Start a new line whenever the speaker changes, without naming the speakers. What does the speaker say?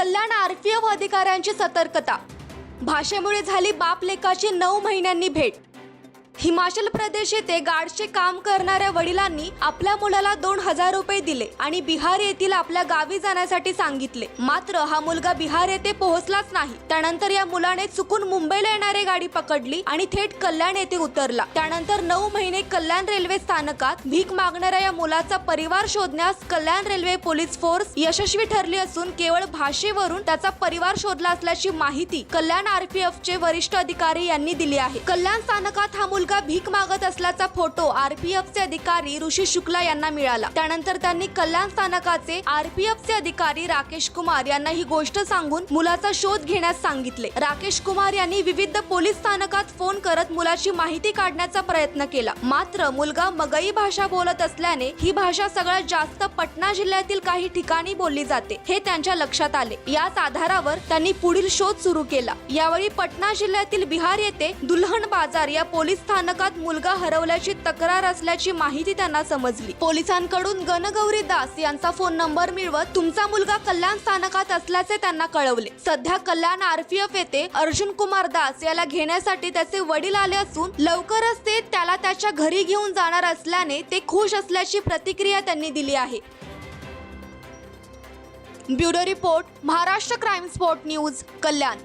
कल्याण RPF अधिकाऱ्यांची सतर्कता. भाषेमुळे झाली बाप लेकाची नऊ महिन्यांनी भेट. हिमाचल प्रदेश येथे गार्डचे काम करणाऱ्या वडिलांनी आपल्या मुलाला दोन हजार रुपये दिले आणि बिहार येथील आपल्या गावी जाण्यासाठी सांगितले. मात्र हा मुलगा बिहार येथे पोहोचलाच नाही. त्यानंतर या मुलाने चुकून मुंबईला येणारी गाडी पकडली आणि थेट कल्याण येथे उतरला. त्यानंतर नऊ महिने कल्याण रेल्वे स्थानकात भीक मागणाऱ्या या मुलाचा परिवार शोधण्यास कल्याण रेल्वे पोलीस फोर्स यशस्वी ठरली असून केवळ भाषेवरून त्याचा परिवार शोधला असल्याची माहिती कल्याण आरपीएफ चे वरिष्ठ अधिकारी यांनी दिली आहे. कल्याण स्थानकात हा मुलगा भीक मागत असल्याचा फोटो आरपीएफचे अधिकारी ऋषी शुक्ला यांना मिळाला. त्यानंतर त्यांनी कल्याण स्थानकाचे आरपीएफचे अधिकारी राकेश कुमार यांना ही गोष्ट सांगून मुलाचा शोध घेण्यास सांगितले. राकेश कुमार यांनी विविध पोलीस स्थानकात फोन करत मुलाची माहिती काढण्याचा प्रयत्न केला. मात्र मुलगा मगई भाषा बोलत असल्याने ही भाषा सगळ्यात जास्त पटना जिल्ह्यातील काही ठिकाणी बोलली जाते हे त्यांच्या लक्षात आले. याच आधारावर त्यांनी पुढील शोध सुरू केला. यावेळी पटना जिल्ह्यातील बिहार येथे दुल्हन बाजार या पोलीस स्थानकात मुलगा हरवल्याची तक्रार असल्याची माहिती त्यांना समजली. पोलिसांकडून गणगौरी दास यांचा फोन नंबर मिळवत तुमचा मुलगा कल्याण स्थानकात असल्याचे त्यांना कळवले. सध्या कल्याण आरपीएफ येथे अर्जुन कुमार दास याला घेण्यासाठी त्याचे वडील आले असून लवकरच ते त्याला त्याच्या घरी घेऊन जाणार असल्याने ते खुश असल्याची प्रतिक्रिया त्यांनी दिली आहे. Bureau report Maharashtra crime spot news Kalyan.